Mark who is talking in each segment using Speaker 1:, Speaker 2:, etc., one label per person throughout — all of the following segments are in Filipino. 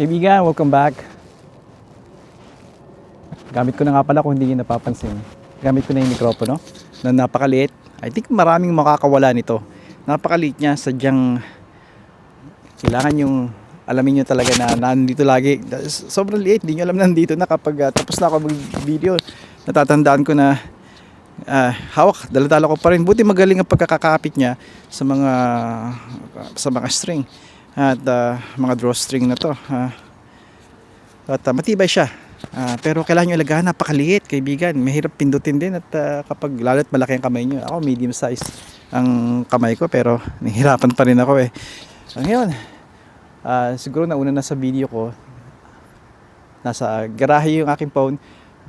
Speaker 1: Kaibigan, welcome back. Gamit ko na nga pala kung hindi nyo napapansin. Gamit ko na yung mikropono na napakaliit. I think maraming makakawala nito. Napakaliit niya, sadyang kailangan yung alamin nyo talaga na nandito lagi. Sobrang liit, hindi nyo alam nandito na kapag ah, tapos na ako mag-video. Natatandaan ko na ah, hawak, daladala ko pa rin. Buti magaling ang pagkakakapit niya sa mga sa mga string at ah, mga drawstring na to. ah. at ah, matibay siya. Ah, pero kailangan nyo ilagahan, napakaliit kaibigan. Mahirap pindutin din at ah, kapag lalo't malaki ang kamay nyo. Ako medium size ang kamay ko pero nahihirapan pa rin ako eh. Ah, ngayon, ah, siguro nauna na sa video ko, nasa garahe yung aking phone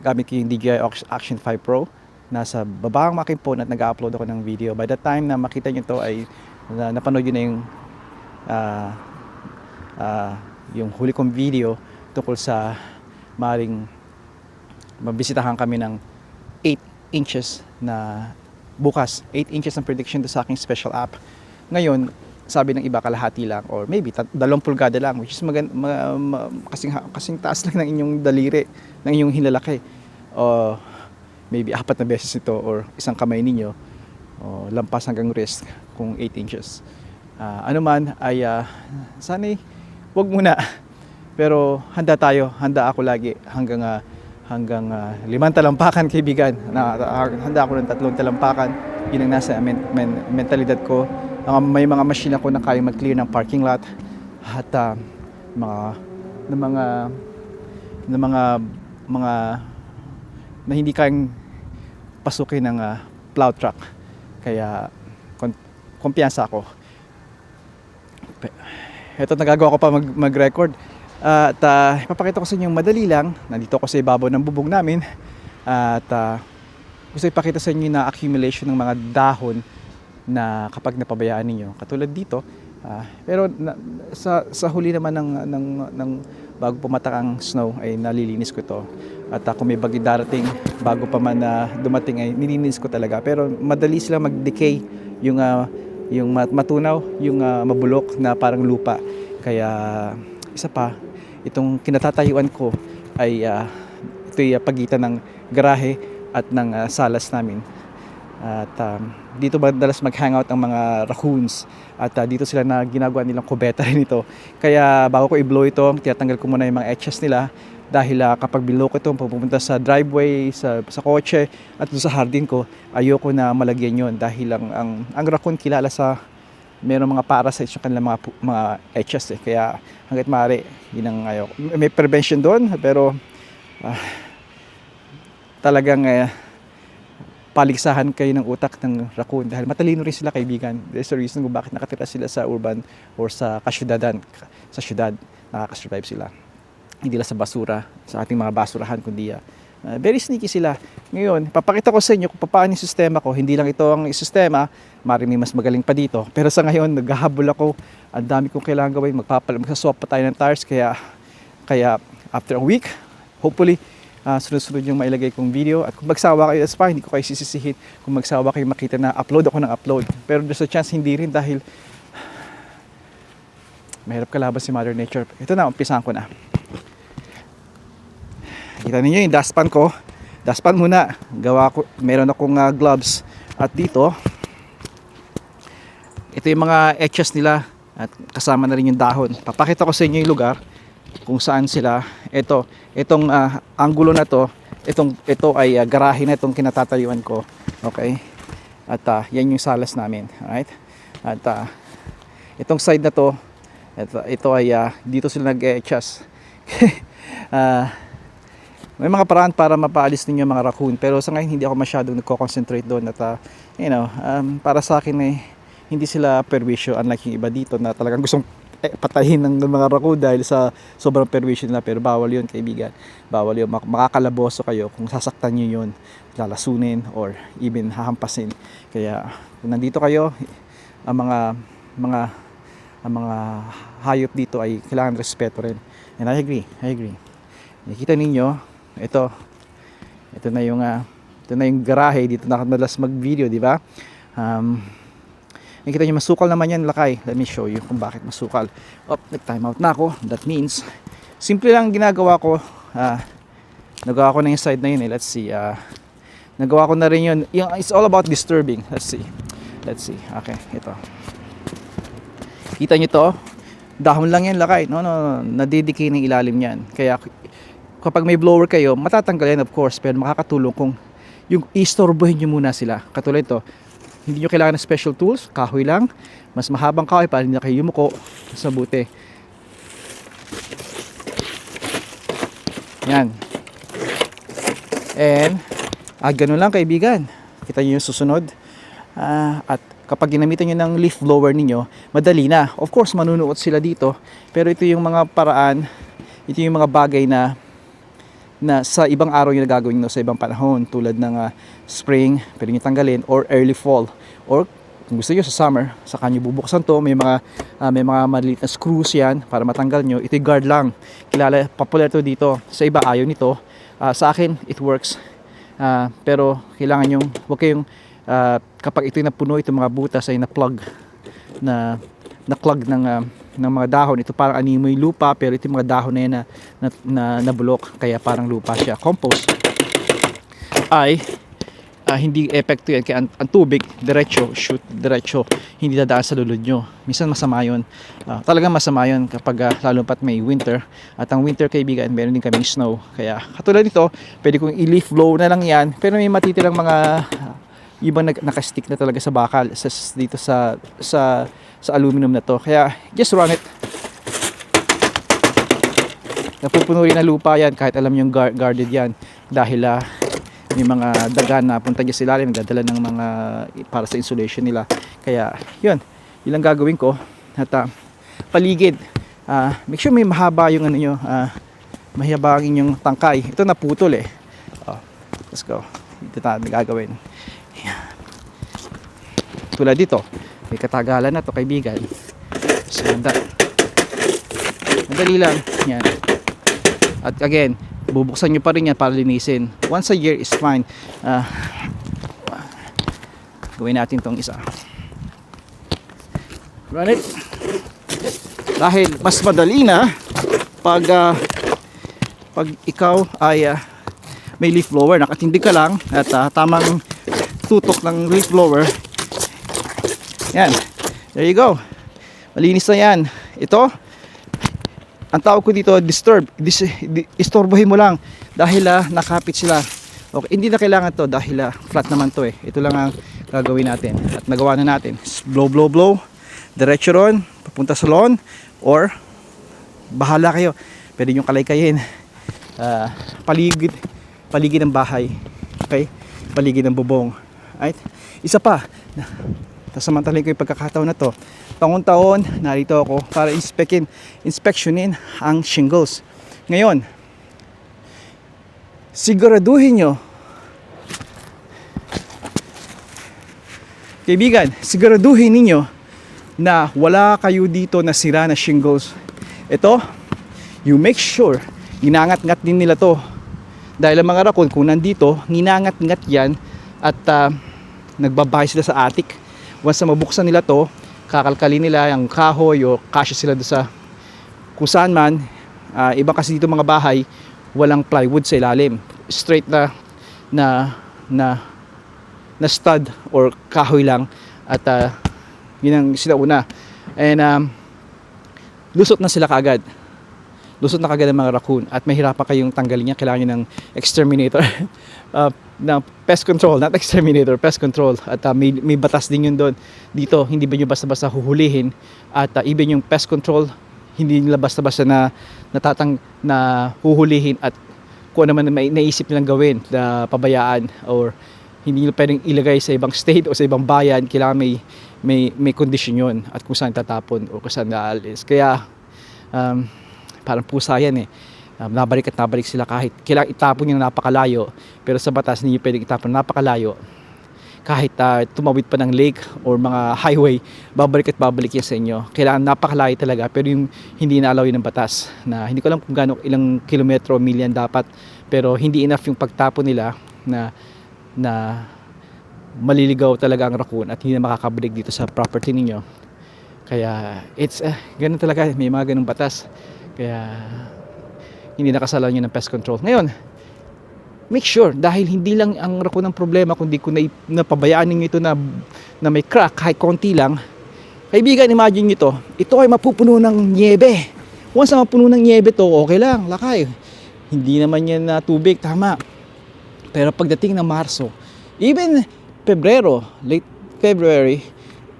Speaker 1: gamit ko yung DJI Action 5 Pro nasa baba ang aking phone at nag-upload ako ng video by the time na makita nyo to ay na, napanood nyo na yung ah, ah, yung huli kong video tungkol sa maring mabisitahan kami ng 8 inches na bukas 8 inches ang prediction to sa aking special app. Ngayon sabi ng iba kalahati lang or maybe dalawang pulgada lang which is magan, ma, ma- kasing, kasing taas lang ng inyong daliri ng inyong hinlalaki o maybe apat na beses ito or isang kamay ninyo. O lampas hanggang wrist kung 8 inches Ah, ano man ay uh, sana'y wag muna. Pero handa tayo handa ako lagi hanggang ah, hanggang ah, limang talampakan kaibigan. Na, ah, handa ako ng tatlong talampakan. Yun ang nasa men, men, mentalidad ko. Mga- may mga machine ako na kaya mag-clear ng parking lot. At ah, mga ng mga ng mga mga na hindi kayang pasukin ng ah, plow truck. Kaya kumpiyansa ako ito nagagawa ko pa mag, mag-record. At ah, ipapakita ko sa inyo madali lang. Nandito ako sa ibabaw ng bubong namin. At ah, gusto ipakita sa inyo na accumulation ng mga dahon na kapag napabayaan ninyo. Katulad dito ah, pero na- sa, sa huli naman ng, ng, ng bago pumatak ang snow ay nalilinis ko to at ah, kung may bagyo darating bago pa man na dumating ay nililinis ko talaga. Pero madali sila mag-decay yung ah, yung mat- matunaw, yung ah, mabulok na parang lupa. Kaya isa pa, itong kinatatayuan ko ay uh, ito'y ah, pagitan ng garahe at ng ah, salas namin. At um, dito madalas mag-hangout ang mga raccoons at ah, dito sila na ginagawa nilang kubeta rin ito. Kaya bago ko i-blow ito, tinatanggal ko muna yung mga etches nila dahil ah, kapag below ko ito, pupunta sa driveway, sa, sa kotse at sa hardin ko, ayoko na malagyan yon dahil ang, ang, ang raccoon kilala sa meron mga parasites yung kanilang mga, mga etches eh. Kaya hanggat maaari, yun ang ayoko. May prevention doon, pero ah, talagang eh, paligsahan kayo ng utak ng raccoon dahil matalino rin sila kaibigan. There's a reason kung bakit nakatira sila sa urban or sa kasyudadan, sa syudad, nakakasurvive sila. Hindi lang sa basura, sa ating mga basurahan, kundi ah, very sneaky sila. Ngayon, papakita ko sa inyo kung paano yung sistema ko. Hindi lang ito ang sistema, maaaring may mas magaling pa dito. Pero sa ngayon, naghahabol ako. Ang dami kong kailangan gawin. Magpapal, magsaswap pa tayo ng tires. Kaya, kaya after a week, hopefully, ah, sunod-sunod yung mailagay kong video. At kung magsawa kayo, that's fine. Hindi ko kayo sisisihin. Kung magsawa kayo makita na upload ako ng upload. Pero there's a chance hindi rin dahil mahirap kalaban si Mother Nature. Ito na, umpisahan ko na. Kita ninyo yung dustpan ko. Dustpan muna. Gawa ko, meron akong ah, gloves. At dito, ito yung mga etches nila. At kasama na rin yung dahon. Papakita ko sa inyo yung lugar kung saan sila. Ito, itong ah, angulo na to, itong, ito ay ah, garahe na itong kinatatayuan ko. Okay? At ah, yan yung salas namin. Alright? At ah, itong side na to, ito, ito ay ah, dito sila nag-etchas. Ah, may mga paraan para mapaalis ninyo mga raccoon pero sa ngayon hindi ako masyadong nagko-concentrate doon at ah, you know um, para sa akin ay hindi sila perwisyo unlike yung iba dito na talagang gustong eh, patayin ng mga raccoon dahil sa sobrang perwisyo nila. Pero bawal yun kaibigan. Bawal yun. Mak- makakalaboso kayo kung sasaktan nyo yun lalasunin or even hahampasin. Kaya kung nandito kayo ang mga mga ang mga hayop dito ay kailangan respeto rin. And I agree I agree. Nakikita ninyo ito ito na yung ah, ito na yung garahe dito na madalas mag-video di ba um, Nakita nyo, masukal naman yan, lakay. Let me show you kung bakit masukal. Up, nag-time out na ako. That means, simple lang ang ginagawa ko. Ah, nagawa ko na yung side na yun eh. Let's see. ah nagawa ko na rin yun. It's all about disturbing. Let's see. Let's see. Okay, ito. Kita nyo to? Dahon lang yan lakay. No, no, no. Nadidikay ng ilalim yan. Kaya kapag may blower kayo, matatanggal yan of course. Pero makakatulong kung yung istorbohin nyo muna sila. Katulad ito. Hindi nyo kailangan ng special tools. Kahoy lang. Mas mahabang kahoy para hindi na kayo yumuko sa buti. Yan. And, ah, ganun lang kaibigan. Kita nyo yung susunod. Ah, at kapag ginamitan nyo ng leaf blower ninyo, madali na. Of course, manunuot sila dito. Pero ito yung mga paraan, ito yung mga bagay na na sa ibang araw yung nagagawin nyo sa ibang panahon tulad ng ah, spring, pwede nyo tanggalin or early fall or kung gusto nyo sa summer, sa kanyo bubuksan to, may mga ah, may mga maliit na screws yan para matanggal nyo. Ito guard lang. Kilala, popular to dito. Sa iba ayaw nito. Ah, sa akin, it works. Ah, pero kailangan yung, huwag kayong ah, kapag ito'y napuno, itong mga butas ay na-plug na na-plug ng ah, ng mga dahon. Ito parang animoy lupa pero ito yung mga dahon na yan na, na, na nabulok kaya parang lupa siya. Compost ay ah, hindi epekto yan kaya ang, ang tubig diretso shoot diretso hindi dadaan sa lulod nyo. Minsan masama yun. Ah, talagang masama yun kapag ah, lalo pat may winter. At ang winter kaibigan meron din kaming snow. Kaya katulad nito pwede kong i-leaf blow na lang yan. Pero may matitirang mga ah, ibang nag, nakastick na talaga sa bakal sa, dito sa sa sa aluminum na to. Kaya just run it. Napupuno rin ng lupa yan kahit alam yung guard, guarded yan. Dahil ah, may mga dagan na punta dyan sila nagdadala ng mga para sa insulation nila. Kaya yun. Yun lang gagawin ko. At ah, paligid. Ah, make sure may mahaba yung ano nyo ah, mahaba ang inyong tangkay. Ito naputol eh. Oh, let's go. Ito tayo gagawin. Tulad dito may katagalan na to kaibigan. So ganda madali lang. Yan. At again bubuksan nyo pa rin yan para linisin. Once a year is fine. Ah, gawin natin tong isa. Run it. Dahil mas madali na pag ah, pag ikaw ay ah, may leaf blower. Nakatindi ka lang at ah, tamang tutok ng leaf blower yan. There you go. Malinis na yan. Ito ang tawag ko dito disturb. Dis, di, istorbohin mo lang dahil ah, nakapit sila. Okay hindi na kailangan to dahil ah, flat naman to eh. Ito lang ang gagawin natin at nagawa na natin. Blow blow blow. Diretso ron papunta sa lawn or bahala kayo. Pwede nyo kalaykayin. Ah, paligid paligid ng bahay. Okay? Paligid ng bubong. Right isa pa na, samantalin ko yung pagkakataon na to. Taon-taon narito ako para inspekin inspeksyonin ang shingles. Ngayon siguraduhin nyo kaibigan siguraduhin ninyo na wala kayo dito na sira na shingles. Ito you make sure ginangat-ngat din nila to. Dahil ang mga rakon kung nandito ginangat-ngat yan at ah, nagbabahay sila sa attic once na mabuksan nila to kakalkalin nila yung kahoy o kasya sila doon sa kung man ah, iba kasi dito mga bahay walang plywood sa ilalim. Straight na na na na stud or kahoy lang. At ah, yun ang sinauna and um, lusot na sila kaagad. Lusot na kagad ang mga raccoon. At mahirapan kayong tanggalin niya. Kailangan nyo ng exterminator. Uh, ng pest control not exterminator pest control. At uh, may, may batas din yun doon. Dito hindi ba nyo basta-basta huhulihin? At uh, even yung pest control hindi nila basta-basta na natatang na huhulihin at kung ano man may naisip nilang gawin na pabayaan or hindi nila pwedeng ilagay sa ibang state o sa ibang bayan kailangan may may may kondisyon yun at kung saan tatapon o kung saan naalis. Kaya um, parang pusa yan eh. Um, nabalik at nabalik sila kahit kailangan itapon yung napakalayo pero sa batas hindi nyo pwedeng itapon napakalayo kahit uh, tumawid pa ng lake or mga highway babalik at babalik yan sa inyo kailangan napakalayo talaga pero yung hindi na allow yun ng batas na hindi ko alam kung gaano ilang kilometro o milyan dapat pero hindi enough yung pagtapon nila na na maliligaw talaga ang raccoon at hindi na makakabalik dito sa property ninyo. Kaya it's eh, ganun talaga, may mga ganung batas. Kaya hindi nakasalan yun ng pest control. Ngayon, make sure dahil hindi lang ang raccoon ang problema kundi kung na, napabayaan ninyo ito na, na may crack kahit konti lang. Kaibigan, imagine nyo to, ito ay mapupuno ng niebe. Once na mapuno ng niebe to, okay lang, lakay. Hindi naman yan na tubig, tama. Pero pagdating ng Marso, even Pebrero, late February,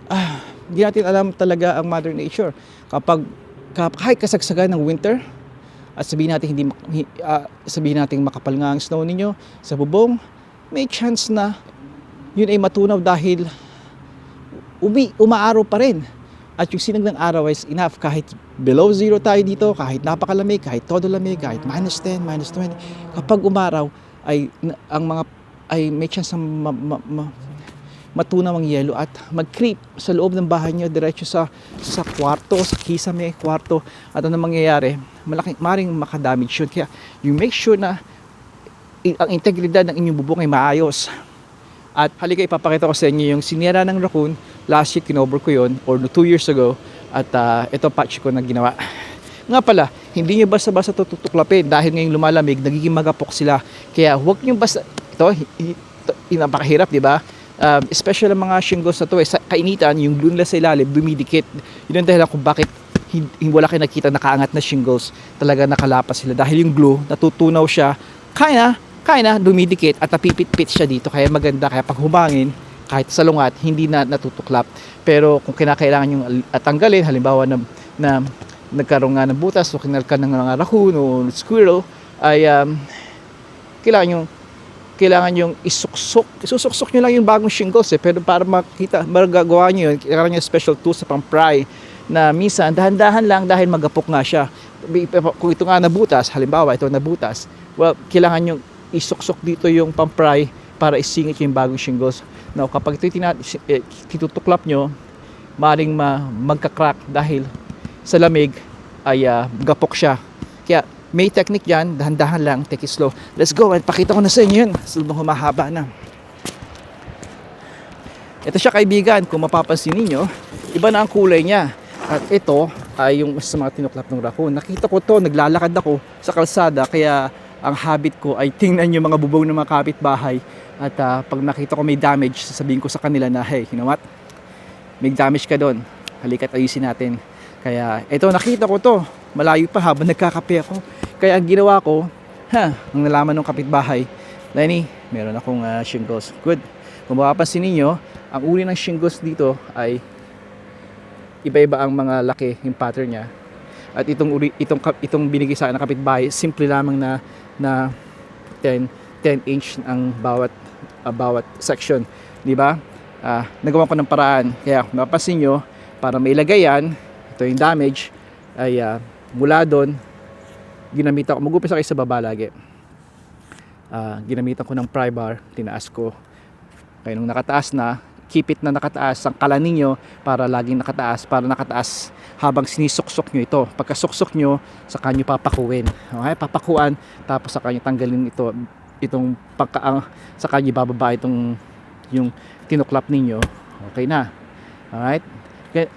Speaker 1: ah, hindi natin alam talaga ang Mother Nature. Kapag kap- kahit kasagsagan ng winter, at sabihin natin hindi ah, sabihin natin makapal nga ang snow ninyo sa bubong, may chance na yun ay matunaw dahil umi umaaraw pa rin. At yung sinag ng araw is enough kahit below zero tayo dito, kahit napakalamig, kahit todo lamig, kahit minus 10, minus 20. Kapag umaraw, ay ang mga ay may chance na ma, ma, ma, matunaw ang yelo at mag-creep sa loob ng bahay nyo diretso sa sa kwarto, sa kisame kwarto at ano mangyayari, malaking maring makadamage yun. Kaya you make sure na ang integridad ng inyong bubong ay maayos. At halika ipapakita ko sa inyo yung sinira ng raccoon. Last year kinover ko yun or no, two years ago. At ah, ito patch ko na ginawa. Nga pala, hindi nyo basta-basta tutuklapin dahil ngayong lumalamig, nagiging magapok sila. Kaya huwag nyo basta, ito, ito napakahirap, di ba? Um, especially ang mga shingles na to, eh, sa kainitan, yung glue nila sa ilalim, dumidikit. Yun ang dahilan kung bakit wala kayo nakita nakaangat na shingles, talaga nakalapas sila. Dahil yung glue, natutunaw siya, kaya, kaya na dumidikit at napipit-pit siya dito. Kaya maganda, kaya pag humangin, kahit sa lungat, hindi na natutuklap. Pero kung kinakailangan yung tanggalin, halimbawa na, na nagkaroon nga ng butas o kinalkan ng mga raccoon o squirrel, ay um, kailangan yung kailangan yung isuksok. Isusuksok nyo lang yung bagong shingles eh. Pero para makita, magagawa nyo yun, kailangan nyo special tools sa pang-pry na minsan, dahan-dahan lang dahil magapok nga siya. Kung ito nga nabutas, halimbawa ito nabutas, well, kailangan nyo isuksok dito yung pang-pry para isingit yung bagong shingles. Now, kapag ito eh, titutuklap nyo, maring ma magka-crack dahil sa lamig ay ah, gapok siya. Kaya may technique yan, dahan-dahan lang, take it slow. Let's go, and pakita ko na sa inyo yun. Sulbong humahaba na. Ito siya kaibigan, kung mapapansin ninyo, iba na ang kulay niya. At ito ay yung sa mga tinuklap ng raccoon. Nakita ko to, naglalakad ako sa kalsada, kaya ang habit ko ay tingnan yung mga bubong ng mga kapitbahay. At ah, pag nakita ko may damage, sasabihin ko sa kanila na, hey, you know what? May damage ka doon. Halika't ayusin natin. Kaya ito, nakita ko to. Malayo pa habang nagkakape ako. Kaya ang ginawa ko, ha, ang nalaman ng kapitbahay, Lenny, meron akong ah, shingles. Good. Kung mapapansin ninyo, ang uri ng shingles dito ay iba-iba ang mga laki, yung pattern niya. At itong uri, itong itong binigay sa akin ng kapitbahay, simple lamang na na 10 10 inch ang bawat ah, bawat section, di ba? Ah, nagawa ko ng paraan. Kaya mapapansin nyo, para mailagay yan, ito yung damage, ay ah, mula doon, ginamitan ko, mag-upisa kayo sa baba lagi. Ah, ginamitan ko ng pry bar, tinaas ko. Kaya nung nakataas na, keep it na nakataas ang kala ninyo para laging nakataas, para nakataas habang sinisuksok nyo ito. Pagkasuksok nyo, saka nyo papakuin. Okay? Papakuan, tapos saka nyo tanggalin ito, itong pagka, ang saka nyo bababa itong yung tinuklap ninyo. Okay na. Alright?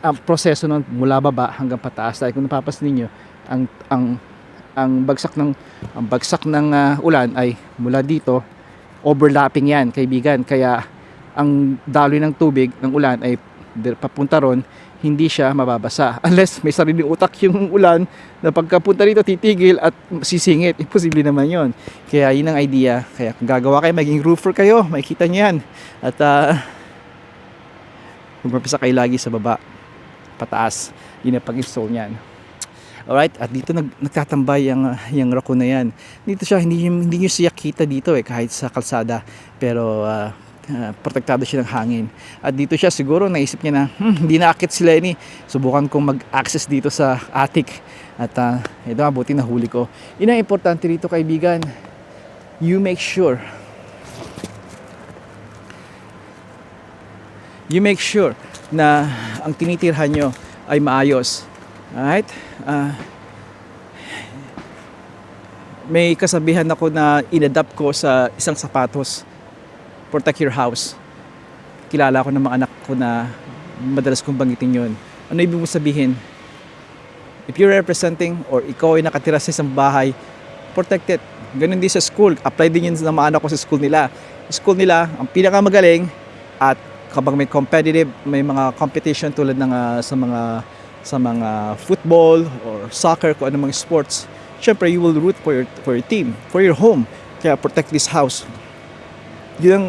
Speaker 1: Ang proseso nun mula baba hanggang pataas. Dahil kung napapansin ninyo, ang ang ang bagsak ng ang bagsak ng ah, ulan ay mula dito overlapping yan kaibigan. Kaya ang daloy ng tubig ng ulan ay papunta ron hindi siya mababasa. Unless may sariling utak yung ulan na pagkapunta rito titigil at sisingit. Imposible naman yon kaya yun ang idea. Kaya kung gagawa kayo maging roofer kayo. Makikita niyo yan. At uh, magpapisa kayo lagi sa baba. Pataas. Yun ang pag-install niyan Alright, at dito nag, nagtatambay yung, uh, yung raccoon na yan. Dito siya, hindi, hindi nyo siya kita dito eh, kahit sa kalsada. Pero uh, uh, protektado siya ng hangin. At dito siya, siguro naisip niya na, hmm, hindi naakit si Lenny. Subukan kong mag-access dito sa attic. At uh, ito nga, buti nahuli ko. Yun ang importante dito kaibigan. You make sure you make sure na ang tinitirhan nyo ay maayos. Alright? Ah, may kasabihan ako na inadapt ko sa isang sapatos. Protect your house. kilala ko ng mga anak ko na madalas kong banggitin yon. Ano ibig mo sabihin? If you're representing or ikaw ay nakatira sa isang bahay, protect it. Ganun din sa school. Apply din yun sa mga anak ko sa school nila. School nila, ang pinakamagaling at kapag may competitive, may mga competition tulad ng ah, sa mga sa mga football or soccer, kung mga sports, syempre you will root for your, for your team, for your home. Kaya protect this house. Yun ang,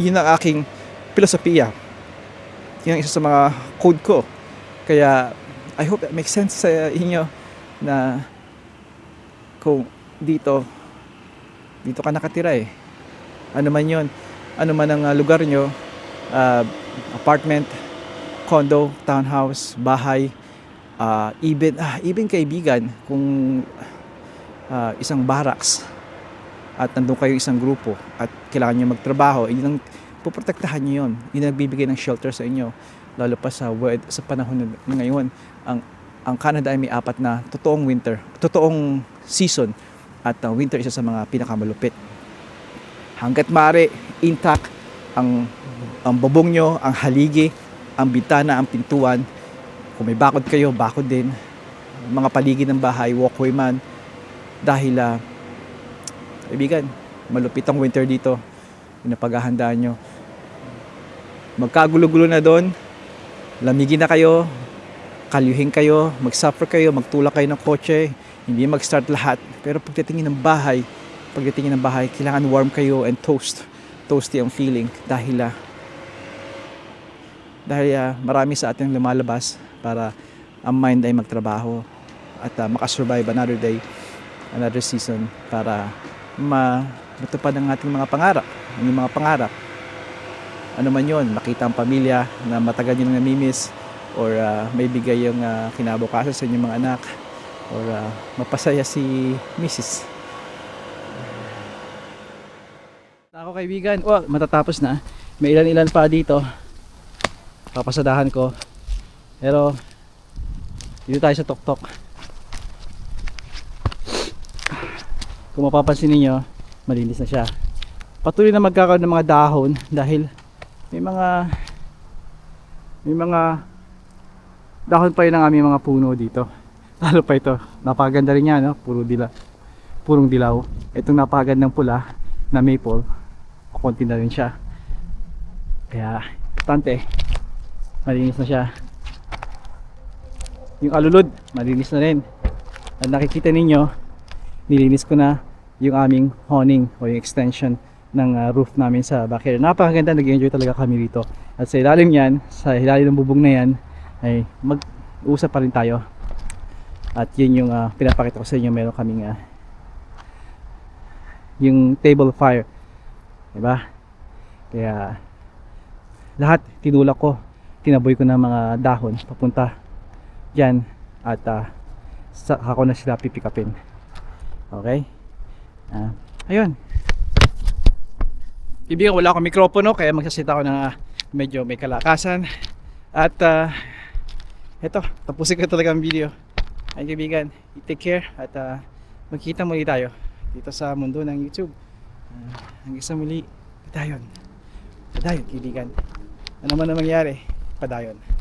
Speaker 1: yun ang aking filosofiya. Yun ang isa sa mga code ko. Kaya I hope that makes sense sa inyo na kung dito dito ka nakatira eh. Ano man 'yon, ano man ang ah, lugar nyo, ah, apartment, condo, townhouse, bahay, ah, even ah, even kaibigan kung ah, isang barracks at nandun kayo isang grupo at kailangan nyo magtrabaho, yun ang puprotektahan nyo yun. Yun ang nagbibigay ng shelter sa inyo. Lalo pa sa, wed- sa panahon na ngayon, ang, ang Canada ay may apat na totoong winter, totoong season at ang winter isa sa mga pinakamalupit. Hanggat maaari, intact ang, ang bubong nyo, ang haligi, ang bitana, ang pintuan. Kung may bakod kayo, bakod din. Mga paligid ng bahay, walkway man. Dahil ah, Kaibigan, malupit ang winter dito. Yung napaghahandaan nyo. Magkagulo-gulo na doon. Lamigin na kayo. Kalyuhin kayo. Mag-suffer kayo. Magtulak kayo ng kotse. Hindi mag-start lahat. Pero pagdatingin ng bahay, pagdatingin ng bahay, kailangan warm kayo and toast. Toasty ang feeling. Dahil ah, dahil ah, marami sa ating lumalabas para ang mind ay magtrabaho at ah, makasurvive another day, another season para ma matupad ang ating mga pangarap, ang mga pangarap. Ano man yon, makita ang pamilya na matagal nyo namimiss or ah, may bigay yung ah, kinabukasan sa inyong mga anak or ah, mapasaya si Mrs. Ako kaibigan, well, matatapos na. May ilan-ilan pa dito. Papasadahan ko. Pero dito tayo sa tuktok. Kung mapapansin ninyo, malinis na siya. Patuloy na magkakaroon ng mga dahon dahil may mga may mga dahon pa yun ang aming mga puno dito. Lalo pa ito. Napakaganda rin niya, no? Puro dila. Purong dilaw. Itong napakagandang pula na maple. Konti na rin siya. Kaya, importante, malinis na siya. Yung alulod, malinis na rin. At nakikita ninyo, nilinis ko na yung aming honing o yung extension ng uh, roof namin sa backyard. Napakaganda, nag-enjoy talaga kami dito. At sa ilalim yan, sa ilalim ng bubong na yan, ay mag-usap pa rin tayo. At yun yung uh, pinapakita ko sa inyo, meron kaming uh, yung table fire. Diba? Kaya lahat tinulak ko, tinaboy ko ng mga dahon papunta dyan at uh, sa ako na sila pipikapin. Okay? Ah, ayun. Ibigan wala akong mikropono kaya magsasalita ako ng ah, medyo may kalakasan. At uh, eto, tapusin ko talaga ang video. Ay kaibigan, take care at uh, magkita muli tayo dito sa mundo ng YouTube. Uh, hanggang sa muli, padayon. Padayon kaibigan. Ano man ang mangyari, padayon.